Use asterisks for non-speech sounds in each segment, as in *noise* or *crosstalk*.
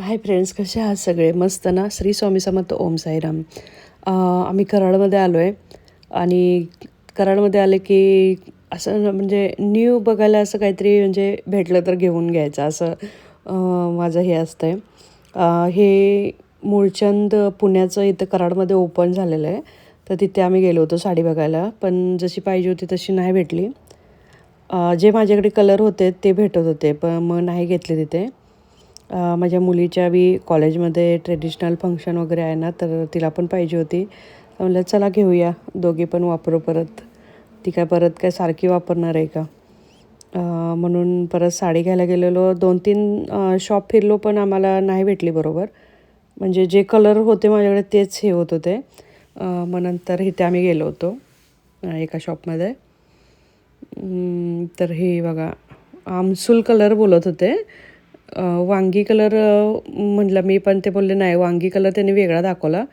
Hi friends कसे आहात सगळे? मस्त ना? श्री स्वामी समर्थ ओम साईराम. आम्ही कराडमध्ये आलो आहे आणि कराडमध्ये आले की असं म्हणजे न्यू बघायला असं काहीतरी म्हणजे भेटलं तर घेऊन घ्यायचं असं माझं हे असतं आहे हे मूळचंद पुण्याचं इथं कराडमध्ये ओपन झालेलं आहे. तर तिथे आम्ही गेलो होतो साडी बघायला पण जशी पाहिजे होती तशी नाही भेटली. जे माझ्याकडे कलर होते ते भेटत होते पण मग नाही घेतले तिथे. माझ्या मुलीच्या बी कॉलेजमध्ये ट्रेडिशनल फंक्शन वगैरे आहे ना तर तिला पण पाहिजे होती. म्हणलं चला घेऊया दोघी पण वापरू परत. ती काय परत काय सारखी वापरणार आहे का? म्हणून परत साडी घ्यायला गेलेलो. दोन तीन शॉप फिरलो पण आम्हाला नाही भेटली बरोबर. म्हणजे जे कलर होते माझ्याकडे तेच हे होत होते. मग नंतर इथे आम्ही गेलो होतो एका शॉपमध्ये तर हे बघा आमसूल कलर बोलत होते. वांगी कलर म्हटलं मी पण ते बोलले नाही वांगी कलर त्यांनी वेगळा दाखवला.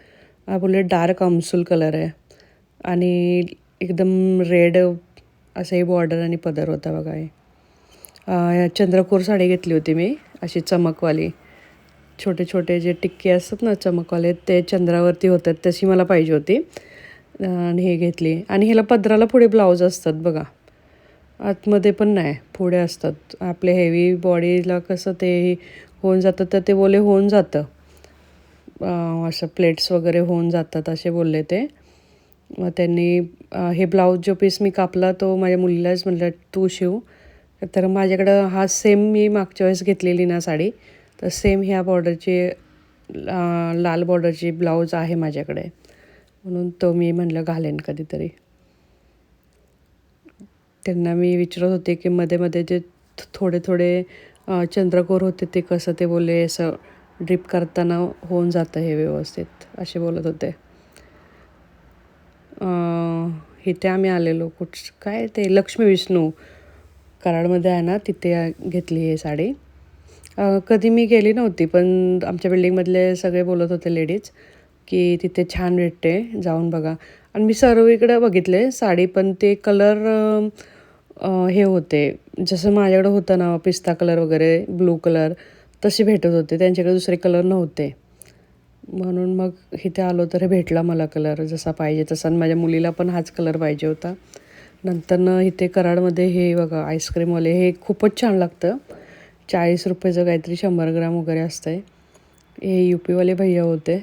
हा बोलले डार्क आमसूल कलर आहे. आणि एकदम रेड असाही बॉर्डर आणि पदर होता बघा हे. चंद्रकोर साडी घेतली होती मी अशी चमकवाली. छोटे छोटे जे टिक्के असतात ना चमकवाले ते चंद्रावरती होतात तशी मला पाहिजे होती. आणि हे घेतली. आणि ह्याला पदराला पुढे ब्लाऊज असतात बघा. आतमध्ये पण नाही पुढे असतात. आपल्या हेवी बॉडीला कसं ते होऊन जातं तर ते बोले होऊन जातं. असं प्लेट्स वगैरे होऊन जातात असे बोलले ते. मग त्यांनी हे ब्लाऊज जो पीस मी कापला तो माझ्या मुलीलाच म्हटलं तू शिव. तर माझ्याकडं हा सेम मी मागच्या वेळेस घेतलेली ना साडी तर सेम ह्या बॉर्डरची लाल बॉर्डरची ब्लाऊज आहे माझ्याकडे. म्हणून तो मी म्हणलं घालेन कधीतरी. त्यांना मी विचारत होते की मध्ये मध्ये जे थोडे थोडे चंद्रकोर होते ते कसं ते बोलले असं ड्रिप करताना होऊन जातं हे व्यवस्थित असे बोलत होते. इथे आम्ही आलेलो कुठ काय ते लक्ष्मी विष्णू कराडमध्ये आहे ना तिथे घेतली आहे साडी. कधी मी गेली नव्हती पण आमच्या बिल्डिंगमधले सगळे बोलत होते लेडीज की तिथे छान भेटते जाऊन बघा. आणि मी सर्व इकडं बघितले साडी पण ते कलर हे होते. जसं माझ्याकडं होतं ना पिस्ता कलर वगैरे ब्लू कलर तसे भेटत होते. त्यांच्याकडे दुसरे कलर नव्हते. म्हणून मग इथे आलो तर हे भेटला मला कलर जसा पाहिजे तसा. आणि माझ्या मुलीला पण हाच कलर पाहिजे होता. नंतरनं इथे कराडमध्ये हे बघा आईस्क्रीमवाले हे खूपच छान लागतं. चाळीस रुपयाचं काहीतरी शंभर ग्राम वगैरे असतं आहे हे यू पीवाले भैया होते.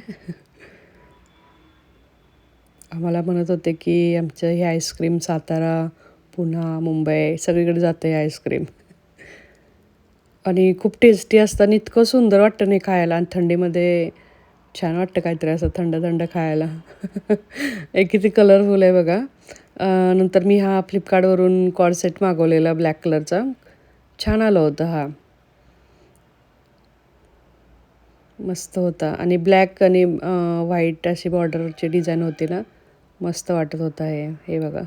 आम्हाला म्हणत होते की आमचं हे आईस्क्रीम सातारा पुन्हा मुंबई सगळीकडे जातं आहे आईस्क्रीम आणि खूप टेस्टी असतं आणि इतकं सुंदर वाटतं नाही खायला आणि थंडीमध्ये छान वाटतं काहीतरी असं थंड थंड खायला. *laughs* हे किती कलरफुल आहे बघा. नंतर मी हा फ्लिपकार्टवरून कॉर्सेट मागवलेला ब्लॅक कलरचा छान आलं होतं हा. मस्त होता. आणि ब्लॅक आणि व्हाईट अशी बॉर्डरची डिझाईन होती ना मस्त वाटत होता हे. हे बघा.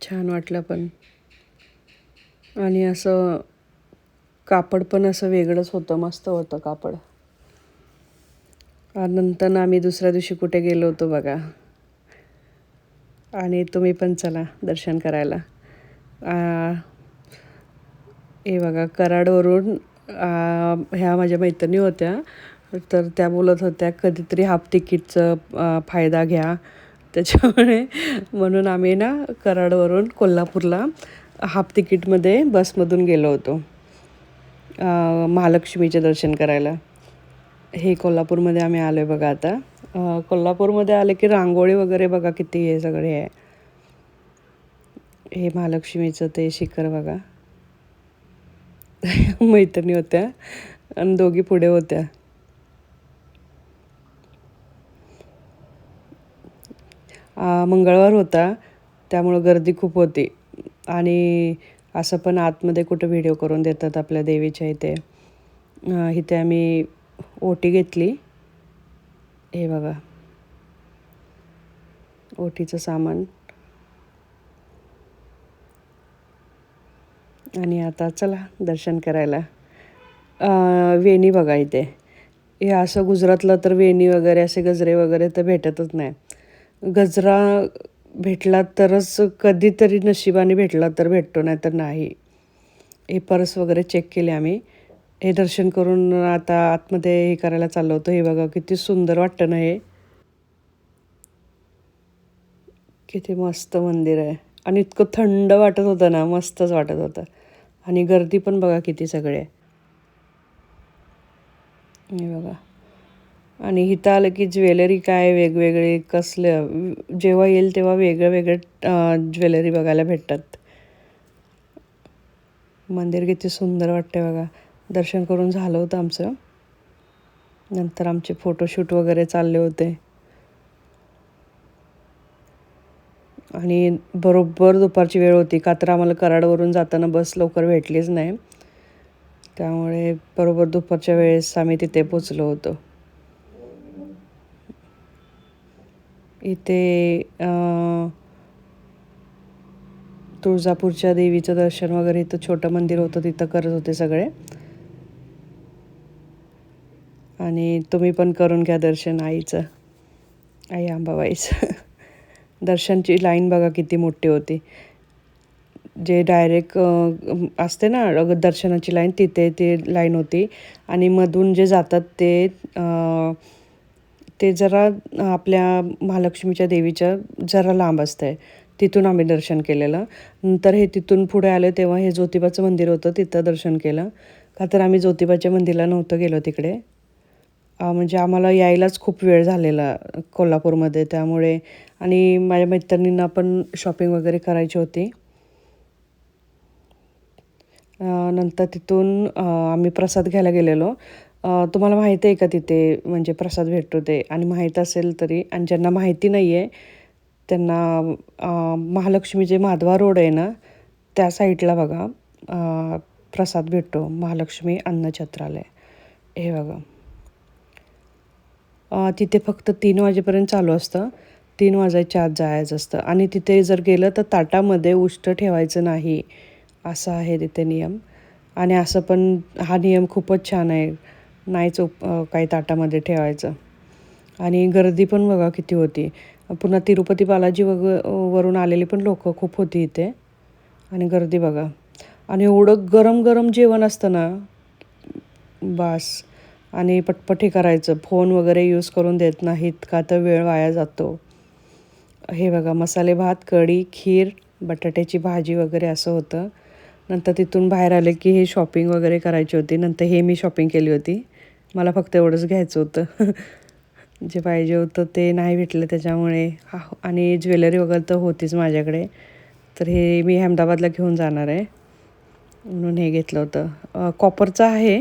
छान वाटलं पण. आणि असं कापड पण असं वेगळंच होतं मस्त होतं कापड. नंतर आम्ही दुसऱ्या दिवशी कुठे गेलो होतो बघा. आणि तुम्ही पण चला दर्शन करायला. हे बघा कराडवरून ह्या माझ्या मैत्रिणी होत्या. तर त्या बोलत होत्या कधीतरी हाफ तिकीटचं फायदा घ्या. त्याच्यामुळे म्हणून आम्ही ना कराडवरून कोल्हापूरला हाफ तिकीटमध्ये बसमधून गेलो होतो. महालक्ष्मीचे दर्शन करायला. हे कोल्हापूरमध्ये आम्ही आलो आहे बघा आता. कोल्हापूरमध्ये आले की रांगोळी वगैरे बघा किती हे सगळे आहे. हे महालक्ष्मीचं ते शिखर बघा. *laughs* मैत्रिणी होत्या आणि दोघी पुढे होत्या. मंगळवार होता. त्यामुळं गर्दी खूप होती. आणि असं पण आतमध्ये कुठं व्हिडिओ करून देतात आपल्या देवीच्या इथे. इथे आम्ही ओटी घेतली. हे बघा. ओटीचं सामान. आणि आता चला दर्शन करायला. वेणी बघा इथे. हे असं गुजरातला तर वेणी वगैरे असे गजरे वगैरे तर भेटतच नाही. गजरा भेटला तरच कधीतरी नशिबाने भेटला तर भेटतो नाही तर नाही. हे पर्स वगैरे चेक केले आम्ही. हे दर्शन करून आता आतमध्ये हे करायला चाललो होतो. हे बघा किती सुंदर वाटतं ना हे. किती मस्त मंदिर आहे. आणि इतकं थंड वाटत होतं ना मस्तच वाटत होतं. आणि गर्दी पण बघा किती सगळे आहे. हे बघा. आणि इथं आलं की ज्वेलरी काय वेगवेगळे कसलं जेव्हा येईल तेव्हा वेगळं वेगळं ज्वेलरी बघायला भेटतात. मंदिर किती सुंदर वाटते बघा. दर्शन करून झालं होतं आमचं. नंतर आमचे फोटोशूट वगैरे चालले होते. आणि बरोबर दुपारची वेळ होती. का तर आम्हाला कराडवरून जाताना बस लवकर भेटलीच नाही. त्यामुळे बरोबर दुपारच्या वेळेस आम्ही तिथे पोचलो होतो. इथे तुळजापूरच्या देवीचं दर्शन वगैरे इथं छोटं मंदिर होतं तिथं करत होते सगळे. आणि तुम्ही पण करून घ्या दर्शन आईचं आई आंबाबाईचं. *laughs* दर्शनची लाईन बघा किती मोठी होती. जे डायरेक्ट असते ना दर्शनाची लाईन तिथे ते लाईन होती. आणि मधून जे जातात ते ते जरा आपल्या महालक्ष्मीच्या देवीच्या जरा लांब असतं आहे तिथून आम्ही दर्शन केलेलं. नंतर हे तिथून पुढे आलं तेव्हा हे ज्योतिबाचं मंदिर होतं तिथं दर्शन केलं. का तर आम्ही ज्योतिबाच्या मंदिरला नव्हतं गेलो तिकडे. म्हणजे आम्हाला यायलाच खूप वेळ झालेला कोल्हापूरमध्ये. त्यामुळे आणि माझ्या मैत्रिणींना पण शॉपिंग वगैरे करायची होती. नंतर तिथून आम्ही प्रसाद घ्यायला गेलेलो. तुम्हाला माहिती आहे का तिथे? म्हणजे प्रसाद भेटतो ते. आणि माहीत असेल तरी आणि ज्यांना माहिती नाही आहे त्यांना महालक्ष्मी जे माधवा रोड आहे ना त्या साईडला बघा. प्रसाद भेटतो महालक्ष्मी अन्नछत्रालय हे बघा. तिथे फक्त तीन वाजेपर्यंत चालू असतं. तीन वाजायच्या आत जायचं असतं. आणि तिथे जर गेलं तर ताटामध्ये उष्ट ठेवायचं नाही. असं आहे तिथे नियम. आणि असं पण हा नियम खूपच छान आहे. नाहीच उप काही ताटामध्ये ठेवायचं. आणि गर्दी पण बघा किती होती. पुन्हा तिरुपती बालाजी वग वरून आलेली पण लोक खूप होती इथे. आणि गर्दी बघा. आणि एवढं गरम गरम जेवण असतं ना बास. आणि पटपट हे करायचं. फोन वगैरे यूज करून देत नाहीत का तर वेळ वाया जातो. हे बघा मसाले भात कढी खीर बटाट्याची भाजी वगैरे असं होतं. नंतर तिथून बाहेर आले की हे शॉपिंग वगैरे करायची होती. नंतर हे मी शॉपिंग केली होती. मला फक्त एवढंच घ्यायचं होतं. *laughs* जे पाहिजे होतं ते नाही भेटलं त्याच्यामुळे. हा आणि ज्वेलरी वगैरे तर होतीच माझ्याकडे. तर हे मी अहमदाबादला घेऊन जाणार आहे. म्हणून हे घेतलं होतं. कॉपरचं आहे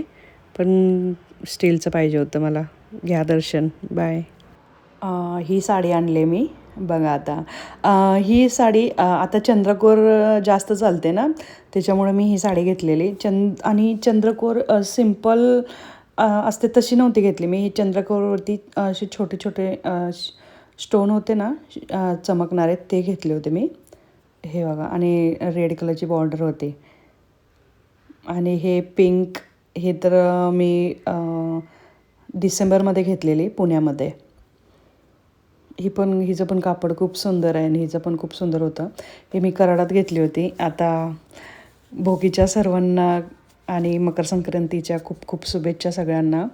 पण स्टीलचं पाहिजे होतं मला. घ्या दर्शन. बाय ही साडी आणले मी. बघा आता. ही साडी आता चंद्रकोर जास्त चालते ना? त्याच्यामुळे मी ही साडी घेतलेली. चंद आणि चंद्रकोर सिंपल असते तशी नव्हती घेतली. मी ही चंद्रकोरवरती असे छोटे छोटे स्टोन होते ना चमकणारे ते घेतले होते मी. हे बघा आणि रेड कलरची बॉर्डर होती. आणि हे पिंक हे तर मी डिसेंबरमध्ये घेतलेली पुण्यामध्ये. ही पण हिचं पण कापड खूप सुंदर आहे आणि हिचं पण खूप सुंदर होतं. हे मी कराडात घेतली होती. आता भोगीच्या सर्वांना आणि मकर संक्रांतीच्या खूप खूप शुभेच्छा सगळ्यांना.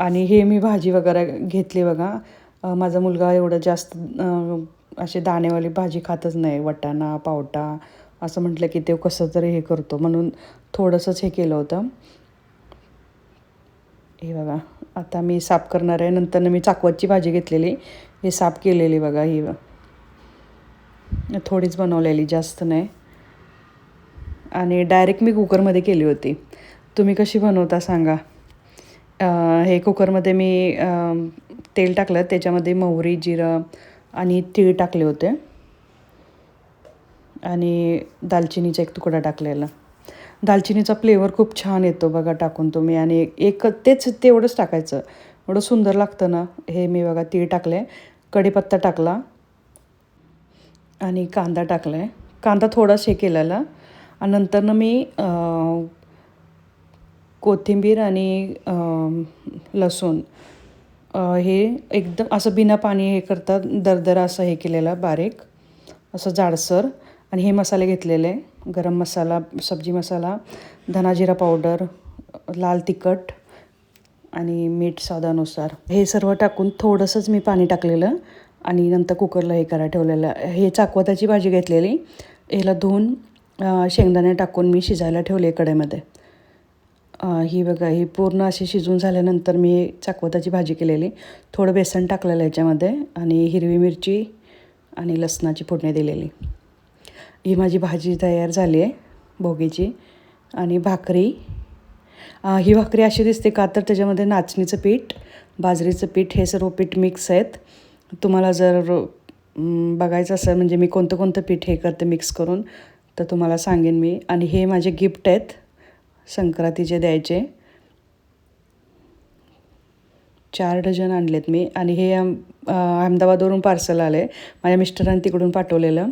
आणि हे मी भाजी वगैरे घेतली बघा. माझा मुलगा एवढं जास्त असे दाणेवाली भाजी खातच नाही. वटाणा पावटा असं म्हटलं की ते कसं तरी हे करतो. म्हणून थोडंसंच हे केलं होतं. हे बघा. आता मी साफ करणार आहे. नंतर मी चाकवतची भाजी घेतलेली. हे साफ केलेली बघा ही. थोडीच बनवलेली जास्त नाही. आणि डायरेक्ट मी कुकरमध्ये केली होती. तुम्ही कशी बनवता सांगा. हे कुकरमध्ये मी तेल टाकलं. त्याच्यामध्ये मोहरी जिरं आणि तीळ टाकले होते. आणि दालचिनीचा एक तुकडा टाकलेला. दालचिनीचा फ्लेवर खूप छान येतो बघा टाकून तुम्ही. आणि एक तेच तेवढंच टाकायचं. एवढं सुंदर लागतं ना. हे मी बघा तीळ टाकले. कढीपत्ता टाकला. आणि कांदा टाकला आहे कांदा थोडा शेकेलेला आणि नंतरनं मी कोथिंबीर आणि लसूण हे एकदम असं बिना पाणी हे करता दरदरा असं हे केलेलं बारीक असं जाडसर आणि हे मसाले घेतलेले गरम मसाला सब्जी मसाला धनाजिरा पावडर लाल तिखट आणि मीठ स्वादानुसार हे सर्व टाकून थोडंसंच मी पाणी टाकलेलं आणि नंतर कुकरला हे करा ठेवलेलं. हे चाकवताची भाजी घेतलेली. ह्याला धुवून शेंगदाणे टाकून मी शिजायला ठेवले कढईमध्ये. ही बघा ही पूर्ण अशी शिजून झाल्यानंतर मी चाकवताची भाजी केलेली. थोडं बेसन टाकलेलं याच्यामध्ये आणि हिरवी मिरची आणि लसणाची फोडणी दिलेली. ही माझी भाजी तयार झाली आहे भोगीची. आणि भाकरी. ही भाकरी अशी दिसते का तर त्याच्यामध्ये नाचणीचं पीठ बाजरीचं पीठ हे सर्व पीठ मिक्स आहेत. तुम्हाला जर बघायचं असेल म्हणजे मी कोणतं कोणतं पीठ हे करते मिक्स करून तर तुम्हाला सांगेन मी. आणि हे माझे गिफ्ट आहेत. संक्रांतीचे द्यायचे. चार डझन आणलेत मी. आणि हे अहमदाबादवरून पार्सल आलं आहे माझ्या मिस्टरांनी तिकडून पाठवलेलं.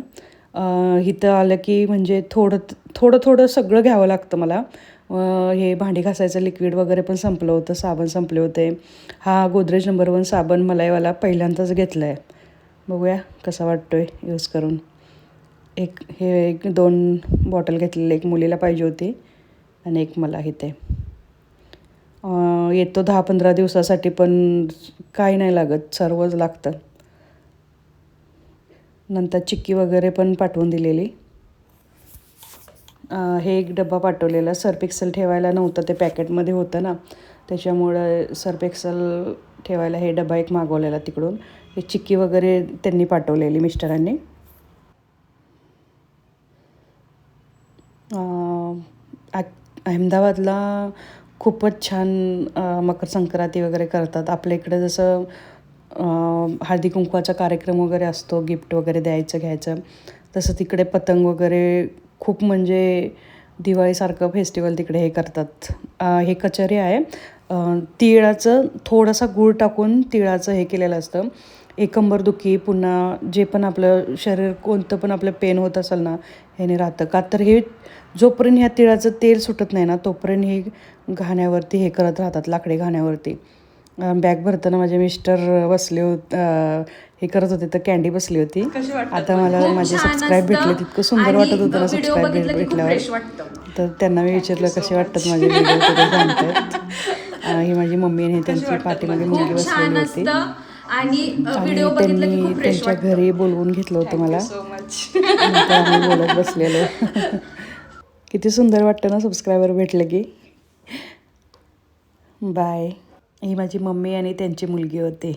इथं आलं की म्हणजे थोडं थोडं थोडं सगळं घ्यावं लागतं मला. हे भांडी घासायचं लिक्विड वगैरे पण संपलं होतं. साबण संपले होते. हा गोदरेज नंबर वन साबण मलाईवाला पहिल्यांदाच घेतला आहे बघूया कसा वाटतो आहे यूज करून. एक हे एक दोन बॉटल घेतलेले एक मुलीला पाहिजे होती आणि एक मला इथे. येतो दहा पंधरा दिवसासाठी पण काही नाही लागत सर्वच लागतं. नंतर चिक्की वगैरे पण पाठवून दिलेली. हे एक डब्बा पाठवलेला. सर्फ ठेवायला नव्हतं ते पॅकेटमध्ये होतं ना. त्याच्यामुळं सर्फ एक्सेल ठेवायला हे डबा एक मागवलेला तिकडून. हे चिक्की वगैरे त्यांनी पाठवलेली मिस्टरांनी. आ- अहमदाबादला खूपच छान मकर संक्रांती वगैरे करतात. आपल्या इकडे जसं हळदी कुंकवाचा कार्यक्रम वगैरे असतो गिफ्ट वगैरे द्यायचं घ्यायचं. तसं तिकडे पतंग वगैरे खूप म्हणजे दिवाळीसारखं फेस्टिवल तिकडे हे करतात. हे कचरी आहे. तिळाचं थोडासा गूळ टाकून तिळाचं हे केलेलं असतं. एक कंबरदुखी पुन्हा जे पण आपलं शरीर कोणतं पण आपलं पेन होत असेल ना ह्याने राहतं. का तर हे जोपर्यंत ह्या तिळाचं तेल सुटत नाही ना तोपर्यंत हे घाण्यावरती हे करत राहतात लाकडी घाण्यावरती. बॅग भरताना माझे मिस्टर बसले होत हे करत होते तर कॅन्डी बसली होती. आता मला माझे सबस्क्राईब भेटले तितकं सुंदर वाटत होतं ना सबस्क्राईब भेटल्यावर. तर त्यांना मी विचारलं कसे वाटतात माझे व्हिडिओ *laughs* ही माझी मम्मी आणि त्यांची पाठीमागे मुलगी बसलेली होती. आणि व्हिडिओ बघितलं की त्यांनी खूप फ्रेश त्यांच्या घरी बोलवून घेतलं होतं मला. सो मच नंतर आम्ही बोलत बसलेलो. किती सुंदर वाटतं ना सबस्क्रायबर भेटलं की. बाय ही माझी मम्मी आणि त्यांची मुलगी होती.